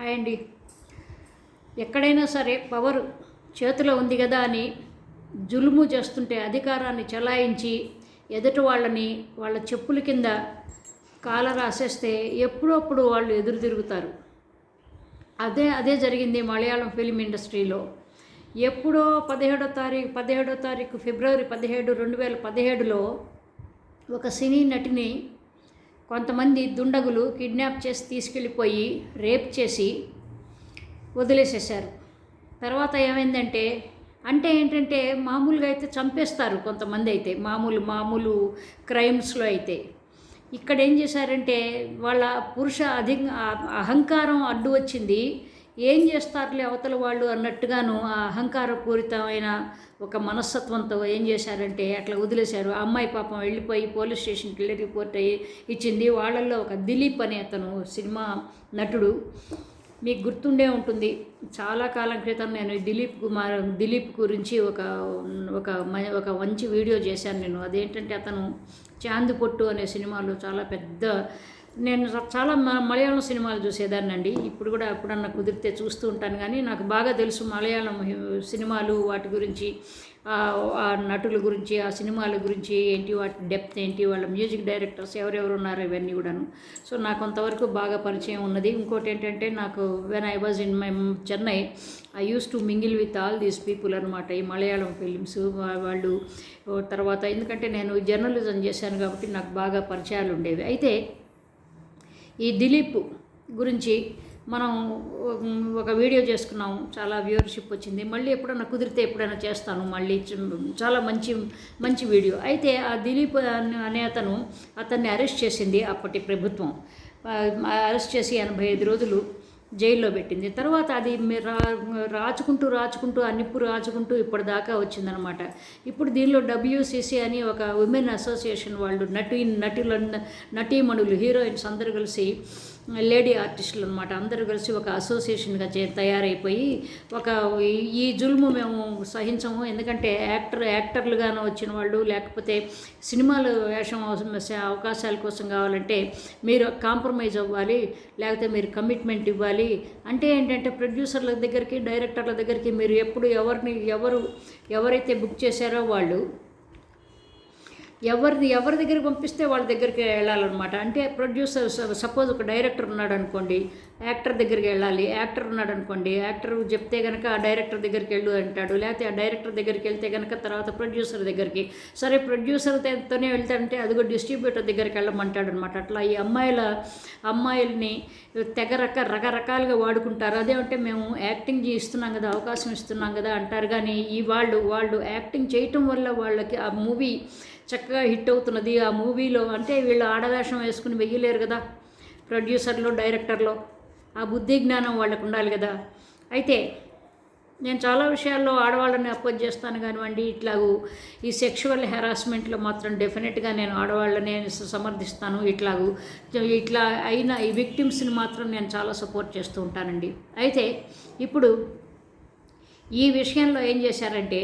Hi అండి. ఎక్కడైనా సరే పవర్ చేతిలో ఉంది కదా అని జులుము చేస్తుంటే అధికారాన్ని చలాయించి ఎదుటి వాళ్ళని వాళ్ళ చెప్పుల కింద కాల రాసేస్తే ఎప్పుడప్పుడు వాళ్ళు ఎదురు తిరుగుతారు అదే అదే జరిగింది మలయాళం ఫిలిం ఇండస్ట్రీలో. ఎప్పుడో పదిహేడో తారీఖు పదిహేడో తారీఖు ఫిబ్రవరి పదిహేడు రెండు వేల పదిహేడులో ఒక సినీ నటిని కొంతమంది దుండగులు కిడ్నాప్ చేసి తీసుకెళ్ళిపోయి రేప్ చేసి వదిలేసేశారు. తర్వాత ఏమైందంటే అంటే ఏంటంటే మామూలుగా అయితే చంపేస్తారు కొంతమంది అయితే మామూలు మామూలు క్రైమ్స్లో అయితే. ఇక్కడ ఏం చేశారంటే వాళ్ళ పురుష అధి అహంకారం అడ్డు వచ్చింది. ఏం చేస్తారులే అవతల వాళ్ళు అన్నట్టుగాను ఆ అహంకారపూరితమైన ఒక మనస్తత్వంతో ఏం చేశారంటే అట్లా వదిలేశారు. ఆ అమ్మాయి పాపం వెళ్ళిపోయి పోలీస్ స్టేషన్కి వెళ్ళి రిపోర్ట్ అయ్యి ఇచ్చింది. వాళ్ళల్లో ఒక దిలీప్ అనే అతను సినిమా నటుడు. మీకు గుర్తుండే ఉంటుంది. చాలా కాలం క్రితం నేను దిలీప్ కుమార్ దిలీప్ గురించి ఒక ఒక మ- ఒక మంచి వీడియో చేశాను నేను. అదేంటంటే అతను చాంది పొట్టు అనే సినిమాలో చాలా పెద్ద నేను చాలా మలయాళం సినిమాలు చూసేదాన్నండి. ఇప్పుడు కూడా అప్పుడన్నా కుదిరితే చూస్తూ ఉంటాను కానీ నాకు బాగా తెలుసు మలయాళం సినిమాలు వాటి గురించి ఆ నటుల గురించి ఆ సినిమాల గురించి ఏంటి వాటి డెప్త్ ఏంటి వాళ్ళ మ్యూజిక్ డైరెక్టర్స్ ఎవరెవరు ఉన్నారు ఇవన్నీ కూడాను. సో నాకు కొంతవరకు బాగా పరిచయం ఉన్నది. ఇంకోటి ఏంటంటే నాకు when I was in my Chennai I use to mingle with all these people అనమాట ఈ మలయాళం ఫిలిమ్స్ వాళ్ళు తర్వాత ఎందుకంటే నేను జర్నలిజం చేశాను కాబట్టి నాకు బాగా పరిచయాలు ఉండేవి. అయితే ఈ దిలీప్ గురించి మనం ఒక వీడియో చేసుకున్నాము చాలా వ్యూవర్షిప్ వచ్చింది. మళ్ళీ ఎప్పుడైనా కుదిరితే ఎప్పుడైనా చేస్తాను. మళ్ళీ చాలా మంచి మంచి వీడియో. అయితే ఆ దిలీప్ అనే- అనే అతను అతన్ని అరెస్ట్ చేసింది అప్పటి ప్రభుత్వం. అరెస్ట్ చేసి ఎనభై ఐదు రోజులు జైల్లో పెట్టింది. తర్వాత అది రా రాచుకుంటూ రాచుకుంటూ ఆ నిప్పు రాచుకుంటూ ఇప్పటిదాకా వచ్చిందనమాట. ఇప్పుడు దీనిలో డబ్ల్యూసిసి అని ఒక ఉమెన్ అసోసియేషన్ వాళ్ళు నటి నటుల నటీమణులు హీరోయిన్స్ అందరూ కలిసి లేడీ ఆర్టిస్టులు అనమాట అందరూ కలిసి ఒక అసోసియేషన్గా చే తయారైపోయి ఒక ఈ- ఈ జుల్ము మేము సహించము. ఎందుకంటే యాక్టర్ యాక్టర్లుగాను వచ్చిన వాళ్ళు లేకపోతే సినిమాలు వేషం అవసరం- అవకాశాల కోసం కావాలంటే మీరు కాంప్రమైజ్ అవ్వాలి లేకపోతే మీరు కమిట్మెంట్ ఇవ్వాలి. అంటే ఏంటంటే ప్రొడ్యూసర్ల దగ్గరికి డైరెక్టర్ల దగ్గరికి మీరు ఎప్పుడు ఎవరిని ఎవరు ఎవరైతే బుక్ చేశారో వాళ్ళు ఎవరిది ఎవరి దగ్గరికి పంపిస్తే వాళ్ళ దగ్గరికి వెళ్ళాలన్నమాట. అంటే ప్రొడ్యూసర్ సపోజ్ ఒక డైరెక్టర్ ఉన్నాడు అనుకోండి యాక్టర్ దగ్గరికి వెళ్ళాలి. యాక్టర్ ఉన్నాడు అనుకోండి యాక్టర్ చెప్తే కనుక ఆ డైరెక్టర్ దగ్గరికి వెళ్ళు అంటాడు. లేకపోతే ఆ డైరెక్టర్ దగ్గరికి వెళ్తే కనుక తర్వాత ప్రొడ్యూసర్ దగ్గరికి సరే ప్రొడ్యూసర్తోనే వెళ్తాడంటే అదిగో డిస్ట్రిబ్యూటర్ దగ్గరికి వెళ్ళమంటాడు అనమాట అట్లా ఈ అమ్మాయిల అమ్మాయిల్ని తెగ రక రకరకాలుగా వాడుకుంటారు. అదేమంటే మేము యాక్టింగ్ ఇస్తున్నాం కదా అవకాశం ఇస్తున్నాం కదా అంటారు. కానీ ఈ వాళ్ళు వాళ్ళు యాక్టింగ్ చేయటం వల్ల వాళ్ళకి ఆ మూవీ చక్కగా హిట్ అవుతున్నది. ఆ మూవీలో అంటే వీళ్ళు ఆడవేషం వేసుకుని వెయ్యలేరు కదా ప్రొడ్యూసర్లో డైరెక్టర్లో. ఆ బుద్ధి జ్ఞానం వాళ్ళకు ఉండాలి కదా. అయితే నేను చాలా విషయాల్లో ఆడవాళ్ళని అపోజ్ చేస్తాను కానివ్వండి ఇట్లాగూ ఈ సెక్షువల్ హెరాస్మెంట్లో మాత్రం డెఫినెట్గా నేను ఆడవాళ్ళని సమర్థిస్తాను. ఇట్లాగూ ఇట్లా అయిన ఈ విక్టిమ్స్ని మాత్రం నేను చాలా సపోర్ట్ చేస్తూ ఉంటానండి. అయితే ఇప్పుడు ఈ విషయంలో ఏం చేశారంటే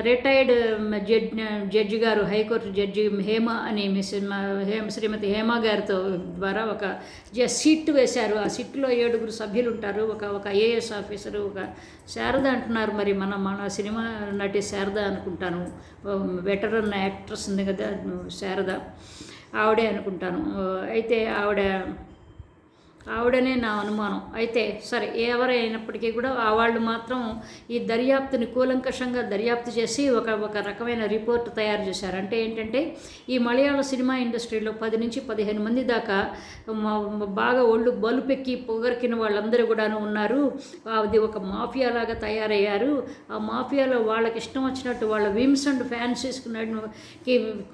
రిటైర్డ్ జడ్ జడ్జి గారు హైకోర్టు జడ్జి హేమ అని మిస్ హేమ శ్రీమతి హేమ గారితో ద్వారా ఒక జ- సిట్ వేశారు. ఆ సిట్లో ఏడుగురు సభ్యులు ఉంటారు ఒక ఒక ఐఏఎస్ ఆఫీసరు ఒక శారద అంటున్నారు. మరి మన మన సినిమా నటి శారద అనుకుంటాను. వెటరన్ యాక్ట్రెస్ ఉంది కదా శారద. ఆవిడే అనుకుంటాను. అయితే ఆవిడ ఆవిడనే నా అనుమానం. అయితే సరే ఎవరైనప్పటికీ కూడా ఆ వాళ్ళు మాత్రం ఈ దర్యాప్తుని కూలంకషంగా దర్యాప్తు చేసి ఒక ఒక రకమైన రిపోర్ట్ తయారు చేశారు. అంటే ఏంటంటే ఈ మలయాళ సినిమా ఇండస్ట్రీలో పది నుంచి పదిహేను మంది దాకా బాగా ఒళ్ళు బలుపెక్కి పొగరికిన వాళ్ళందరూ కూడాను ఉన్నారు. అది ఒక మాఫియా లాగా తయారయ్యారు. ఆ మాఫియాలో వాళ్ళకి ఇష్టం వచ్చినట్టు వాళ్ళ విమ్స్ అండ్ ఫ్యాన్సీస్కి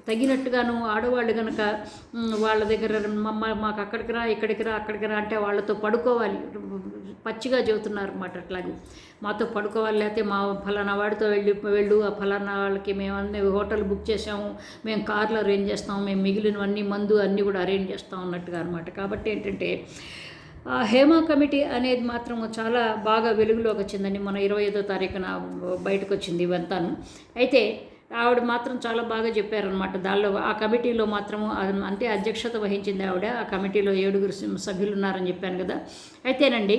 తగినట్టుగాను ఆడవాళ్ళు కనుక వాళ్ళ దగ్గర మమ్మ మాకు అక్కడికి రా ఇక్కడికి రా అక్కడికి రా అంటే వాళ్ళతో పడుకోవాలి. పచ్చిగా చెబుతున్నారు అన్నమాట అట్లాగే. మాతో పడుకోవాలి లేకపోతే మా ఫలానా వాడితో వెళ్ళి వెళ్ళు ఆ ఫలానా వాళ్ళకి మేము అన్ని హోటల్ బుక్ చేసాము మేము కార్లు అరేంజ్ చేస్తాము మేము మిగిలినవన్నీ మందు అన్నీ కూడా అరేంజ్ చేస్తాం అన్నట్టుగా అనమాట కాబట్టి ఏంటంటే ఆ హేమ కమిటీ అనేది మాత్రం చాలా బాగా వెలుగులోకి వచ్చిందని మన ఇరవై ఐదో తారీఖున బయటకు వచ్చింది ఇవంతాను. అయితే ఆవిడ మాత్రం చాలా బాగా చెప్పారనమాట దానిలో ఆ కమిటీలో మాత్రము అంటే అధ్యక్షత వహించింది ఆవిడ. ఆ కమిటీలో ఏడుగురు సభ్యులు ఉన్నారని చెప్పాను కదా. అయితేనండి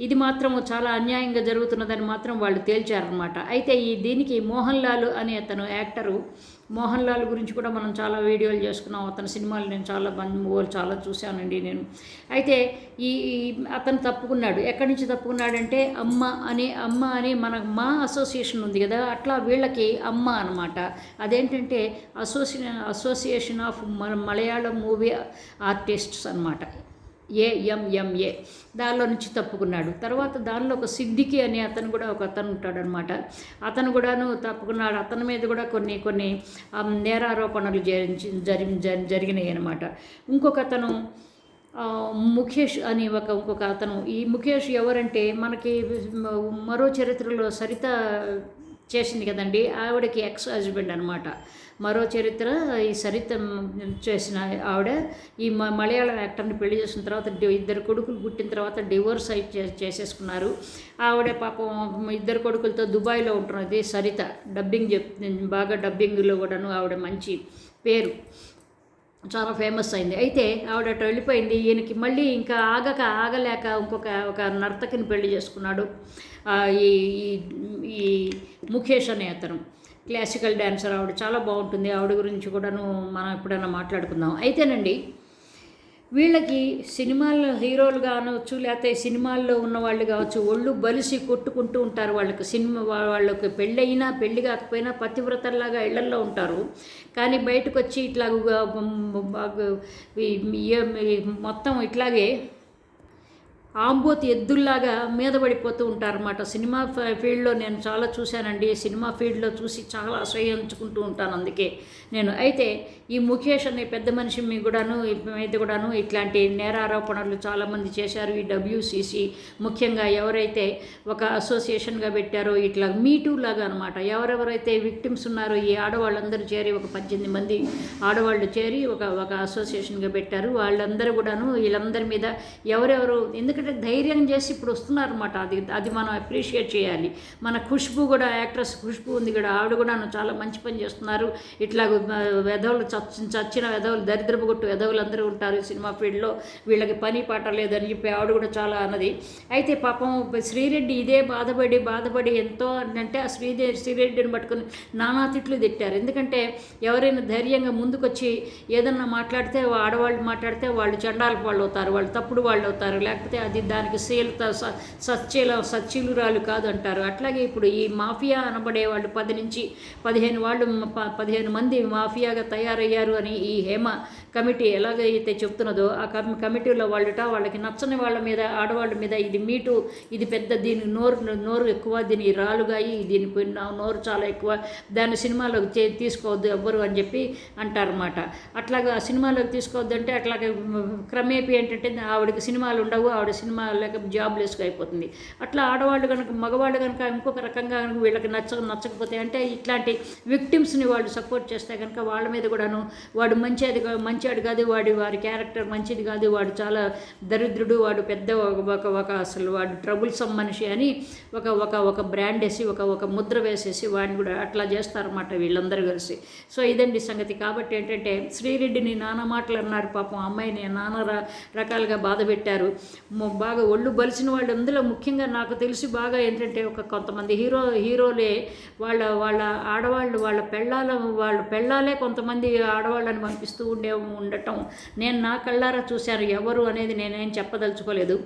ఇది మాత్రం చాలా అన్యాయంగా జరుగుతున్నదని మాత్రం వాళ్ళు తేల్చారనమాట అయితే ఈ దీనికి మోహన్ లాల్ అనే అతను యాక్టరు మోహన్ లాల్ గురించి కూడా మనం చాలా వీడియోలు చేసుకున్నాం. అతని సినిమాలు నేను చాలా బంధువులు చాలా చూశానండి నేను. అయితే ఈ ఈ అతను తప్పుకున్నాడు. ఎక్కడి నుంచి తప్పుకున్నాడంటే అమ్మ అనే అమ్మ అని మన మా అసోసియేషన్ ఉంది కదా అట్లా వీళ్ళకి అమ్మ అనమాట అదేంటంటే అసోసియే association of Malayalam movie artists అనమాట ఏఎంఎంఏ దానిలో నుంచి తప్పుకున్నాడు. తర్వాత దానిలో ఒక సిద్దికి అనే అతను కూడా ఒక అతను ఉంటాడనమాట. అతను కూడాను తప్పుకున్నాడు. అతని మీద కూడా కొన్ని కొన్ని నేరారోపణలు జరి జరి- జరిగినాయి అనమాట ఇంకొక అతను ముఖేష్ అని ఒక ఇంకొక అతను. ఈ ముఖేష్ ఎవరంటే మనకి మరో చరిత్రలో సరిత చేసింది కదండి. ఆవిడకి ఎక్స్ హస్బెండ్ అనమాట మరో చరిత్ర ఈ సరిత చేసిన ఆవిడ. ఈ మ మలయాళం యాక్టర్ని పెళ్ళి చేసిన తర్వాత ఇద్దరు కొడుకులు పుట్టిన తర్వాత డివోర్స్ అయి చే- చేసేసుకున్నారు. ఆవిడ పాపం ఇద్దరు కొడుకులతో దుబాయ్లో ఉంటున్నది సరిత. డబ్బింగ్ చెప్ బాగా డబ్బింగ్లో కూడాను ఆవిడ మంచి పేరు. చాలా ఫేమస్ అయింది. అయితే ఆవిడ అటు వెళ్ళిపోయింది. ఈయనకి మళ్ళీ ఇంకా ఆగక ఆగలేక ఇంకొక ఒక నర్తకిని పెళ్ళి చేసుకున్నాడు. ఈ ఈ- ఈ ముఖేష్ అనే అతను. క్లాసికల్ డ్యాన్సర్ ఆవిడ చాలా బాగుంటుంది. ఆవిడ గురించి కూడాను మనం ఎప్పుడైనా మాట్లాడుకుందాం. అయితేనండి వీళ్ళకి సినిమాల్లో హీరోలు అనవచ్చు లేకపోతే సినిమాల్లో ఉన్న వాళ్ళు కావచ్చు ఒళ్ళు బలిసి కొట్టుకుంటూ ఉంటారు వాళ్ళకి. సినిమా వాళ్ళకి పెళ్ళయినా పెళ్ళి కాకపోయినా పతివ్రతల్లాగా ఇళ్ళల్లో ఉంటారు. కానీ బయటకు వచ్చి ఇట్లా మొత్తం ఇట్లాగే ఆంబోతి ఎద్దుల్లాగా మీద పడిపోతూ ఉంటారన్నమాట. సినిమా ఫీల్డ్లో నేను చాలా చూశానండి. సినిమా ఫీల్డ్లో చూసి చాలా అసహ్యించుకుంటూ ఉంటాను అందుకే నేను. అయితే ఈ ముఖేష్ అనే పెద్ద మనిషి మీ కూడాను మీద కూడాను ఇట్లాంటి నేరారోపణలు చాలామంది చేశారు. ఈ డబ్ల్యూసిసి ముఖ్యంగా ఎవరైతే ఒక అసోసియేషన్గా పెట్టారో ఇట్లా మీటూ లాగా అనమాట ఎవరెవరైతే విక్టిమ్స్ ఉన్నారో ఈ ఆడవాళ్ళందరూ చేరి ఒక పద్దెనిమిది మంది ఆడవాళ్ళు చేరి ఒక ఒక అసోసియేషన్గా పెట్టారు. వాళ్ళందరూ కూడాను వీళ్ళందరి మీద ఎవరెవరు ఎందుకంటే ధైర్యం చేసి ఇప్పుడు వస్తున్నారన్నమాట. అది అది మనం అప్రిషియేట్ చేయాలి. మన ఖుష్బు కూడా యాక్ట్రెస్ ఖుష్బు ఉంది కూడా ఆవిడ కూడా చాలా మంచి పని చేస్తున్నారు. ఇట్లా వెధవులు చచ్చి చచ్చిన వెధవులు దరిద్రపు కొట్టు వెధవులు అందరూ ఉంటారు సినిమా ఫీల్డ్లో. వీళ్ళకి పని పాట లేదని చెప్పి ఆవిడ కూడా చాలా అన్నది. అయితే పాపం శ్రీరెడ్డి ఇదే బాధపడి బాధపడి ఎంతో అంటే ఆ శ్రీదే శ్రీరెడ్డిని పట్టుకొని నానా తిట్లు తిట్టారు. ఎందుకంటే ఎవరైనా ధైర్యంగా ముందుకొచ్చి ఏదన్నా మాట్లాడితే ఆడవాళ్ళు మాట్లాడితే వాళ్ళు చండాలకు వాళ్ళు అవుతారు వాళ్ళు తప్పుడు వాళ్ళు అవుతారు. లేకపోతే అది దానికి శీలత స- సత్యులురాలు కాదు అంటారు అట్లాగే ఇప్పుడు ఈ మాఫియా అనబడే వాళ్ళు పది నుంచి పదిహేను వాళ్ళు ప- పదిహేను మంది మాఫియాగా తయారయ్యారు అని ఈ హేమ కమిటీ ఎలాగైతే చెప్తున్నదో ఆ కమి కమిటీలో వాళ్ళట వాళ్ళకి నచ్చని వాళ్ళ మీద ఆడవాళ్ళ మీద ఇది మీటు ఇది పెద్ద దీని నోరు నోరు ఎక్కువ దీని రాలుగాయి దీని నోరు చాలా ఎక్కువ దాన్ని సినిమాలోకి చే- తీసుకోవద్దు ఎవ్వరు అని చెప్పి అంటారన్నమాట. అట్లాగా ఆ సినిమాలోకి తీసుకోవద్దు అంటే అట్లాగే క్రమేపీ ఏంటంటే ఆవిడకి సినిమాలు ఉండవు ఆవిడ సినిమా లేక జాబ్లెస్గా అయిపోతుంది. అట్లా ఆడవాళ్ళు కనుక మగవాళ్ళు కనుక ఇంకొక రకంగా కనుక వీళ్ళకి నచ్చ నచ్చకపోతే అంటే ఇట్లాంటి విక్టిమ్స్ని వాళ్ళు సపోర్ట్ చేస్తే కనుక వాళ్ళ మీద కూడాను వాడు మంచి అది మంచివాడు కాదు వాడి వారి క్యారెక్టర్ మంచిది కాదు వాడు చాలా దరిద్రుడు వాడు పెద్ద ఒక- ఒక అసలు వాడు ట్రబుల్సమ్ మనిషి అని ఒక ఒక ఒక బ్రాండ్ వేసి ఒక ఒక ముద్ర వేసేసి వాడిని కూడా అట్లా చేస్తారన్నమాట వీళ్ళందరూ కలిసి. సో ఇదండి సంగతి. కాబట్టి ఏంటంటే శ్రీరెడ్డిని నానా మాటలు అన్నారు. పాపం అమ్మాయిని నానా రకాలుగా బాధ పెట్టారు. బాగా ఒళ్ళు బలిసిన వాళ్ళు అందులో ముఖ్యంగా నాకు తెలిసి బాగా ఏంటంటే ఒక కొంతమంది హీరో హీరోలే వాళ్ళ వాళ్ళ ఆడవాళ్ళు వాళ్ళ పెళ్ళాల వాళ్ళ పెళ్ళాలే కొంతమంది ఆడవాళ్ళని పంపిస్తూ ఉండే ఉండటం నేను నా కళ్ళారా చూశాను. ఎవరు అనేది నేనేం చెప్పదలుచుకోలేదు.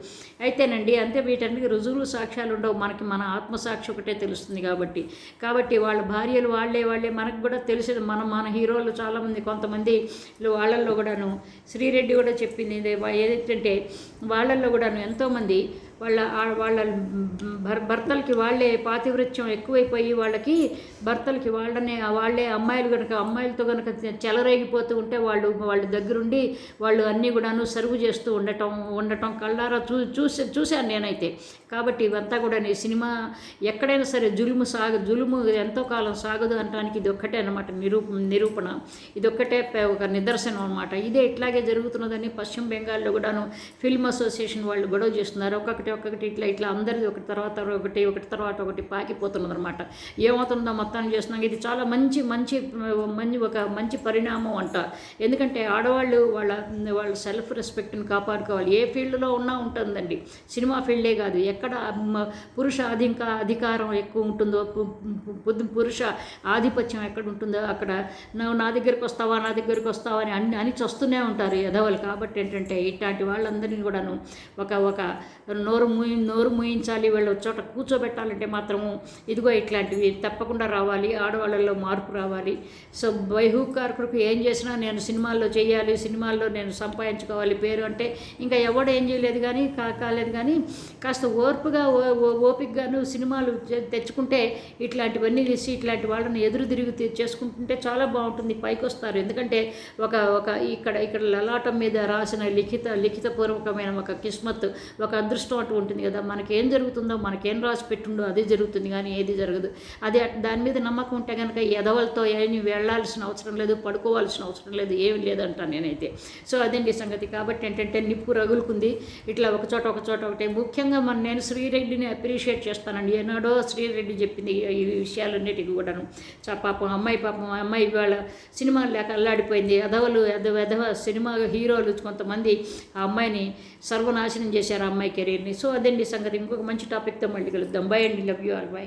అయితేనండి అంతే వీటన్నిటికీ రుజువులు సాక్ష్యాలు ఉండవు. మనకి మన ఆత్మసాక్షి ఒకటే తెలుస్తుంది కాబట్టి. కాబట్టి వాళ్ళ భార్యలు వాళ్ళే వాళ్ళే మనకు కూడా తెలిసేది మన మన హీరోలు చాలామంది కొంతమంది వాళ్ళల్లో కూడాను శ్రీరెడ్డి కూడా చెప్పింది. ఇదే వాళ్ళల్లో కూడా కూడాను ఎంతోమంది వాళ్ళ వాళ్ళ భర్ భర్తలకి వాళ్ళే పాతివృత్యం ఎక్కువైపోయి వాళ్ళకి భర్తలకి వాళ్ళనే వాళ్ళే అమ్మాయిలు కనుక అమ్మాయిలతో కనుక చెలరేగిపోతూ ఉంటే వాళ్ళు వాళ్ళ దగ్గరుండి వాళ్ళు అన్నీ కూడాను సర్వ్ చేస్తూ ఉండటం ఉండటం కళ్ళారా చూ చూసే చూశాను నేనైతే. కాబట్టి ఇవంతా కూడా నేను సినిమా ఎక్కడైనా సరే జులుము సాగ జులుము ఎంతో కాలం సాగదు అనడానికి ఇది ఒక్కటే అనమాట నిరూ నిరూపణ. ఇది ఒక్కటే ఒక నిదర్శనం అనమాట ఇదే ఇట్లాగే జరుగుతున్నదని పశ్చిమ బెంగాల్లో కూడాను ఫిల్మ్ అసోసియేషన్ వాళ్ళు గొడవ చేస్తున్నారు. ఒక్కొక్కటి ఒకటి ఒక్కొక్కటి ఇట్లా ఇట్లా అందరిది ఒకటి తర్వాత ఒకటి ఒకటి తర్వాత ఒకటి పాకిపోతున్నది అనమాట ఏమవుతుందో మొత్తాన్ని చేస్తున్నాం. ఇది చాలా మంచి మంచి మంచి ఒక మంచి పరిణామం అంట. ఎందుకంటే ఆడవాళ్ళు వాళ్ళ వాళ్ళ సెల్ఫ్ రెస్పెక్ట్ని కాపాడుకోవాలి. ఏ ఫీల్డ్లో ఉన్నా ఉంటుందండి. సినిమా ఫీల్డే కాదు. ఎక్కడ పురుష అధిక అధికారం ఎక్కువ ఉంటుందో పురుష ఆధిపత్యం ఎక్కడ ఉంటుందో అక్కడ నువ్వు నా దగ్గరికి వస్తావా నా దగ్గరికి వస్తావా అని అన్ని అని చస్తూనే ఉంటారు ఎదవలు కాబట్టి ఏంటంటే ఇట్లాంటి వాళ్ళందరినీ కూడాను ఒక ఒక నోరు మూయి నోరు మూయించాలి. వీళ్ళు చోట కూర్చోబెట్టాలంటే మాత్రము ఇదిగో ఇట్లాంటివి తప్పకుండా రావాలి. ఆడవాళ్ళలో మార్పు రావాలి. సో బైహూకారకుడికి ఏం చేసినా నేను సినిమాల్లో చేయాలి. సినిమాల్లో నేను సంపాదించుకోవాలి. పేరు అంటే ఇంకా ఎవడు ఏం చేయలేదు కానీ కా- కాలేదు కానీ కాస్త ఓర్పుగా ఓ- ఓ- ఓపికగాను సినిమాలు తెచ్చుకుంటే ఇట్లాంటివన్నీ తీసి ఇట్లాంటి వాళ్ళని ఎదురు తిరిగి చేసుకుంటుంటే చాలా బాగుంటుంది. పైకి వస్తారు ఎందుకంటే ఒక ఒక ఇక్కడ ఇక్కడ లలాటం మీద రాసిన లిఖిత లిఖితపూర్వకమైన ఒక కిస్మత్ ఒక అదృష్టం అటు ఉంటుంది కదా మనకేం జరుగుతుందో మనకేం రాసి పెట్టుండో అదే జరుగుతుంది కానీ ఏది జరగదు. అది దాని మీద నమ్మకం ఉంటే కనుక ఎదవలతో ఏమి వెళ్ళాల్సిన అవసరం లేదు పడుకోవాల్సిన అవసరం లేదు ఏమి లేదంటాను నేనైతే. సో అదండి సంగతి? కాబట్టి ఏంటంటే నిప్పు రగులుకుంది. ఇట్లా ఒక చోట ఒక చోట ఒకటే. ముఖ్యంగా మన నేను శ్రీరెడ్డిని అప్రిషియేట్ చేస్తానండి. ఏనాడో శ్రీరెడ్డి చెప్పింది ఈ- ఈ విషయాలన్నిటికీ కూడాను. పాపం అమ్మాయి పాపం అమ్మాయి ఇవాళ సినిమాలు లేక అల్లాడిపోయింది. ఎదవలు ఎదవ ఎదవ సినిమా హీరోలు కొంతమంది ఆ అమ్మాయిని సర్వనాశనం చేశారు ఆ అమ్మాయి కెరీర్ని. సో అదండి సంగతి. ఇంకొక మంచి టాపిక్తో మళ్ళీ కలుద్దాం. బై అండి. Love you all. బై.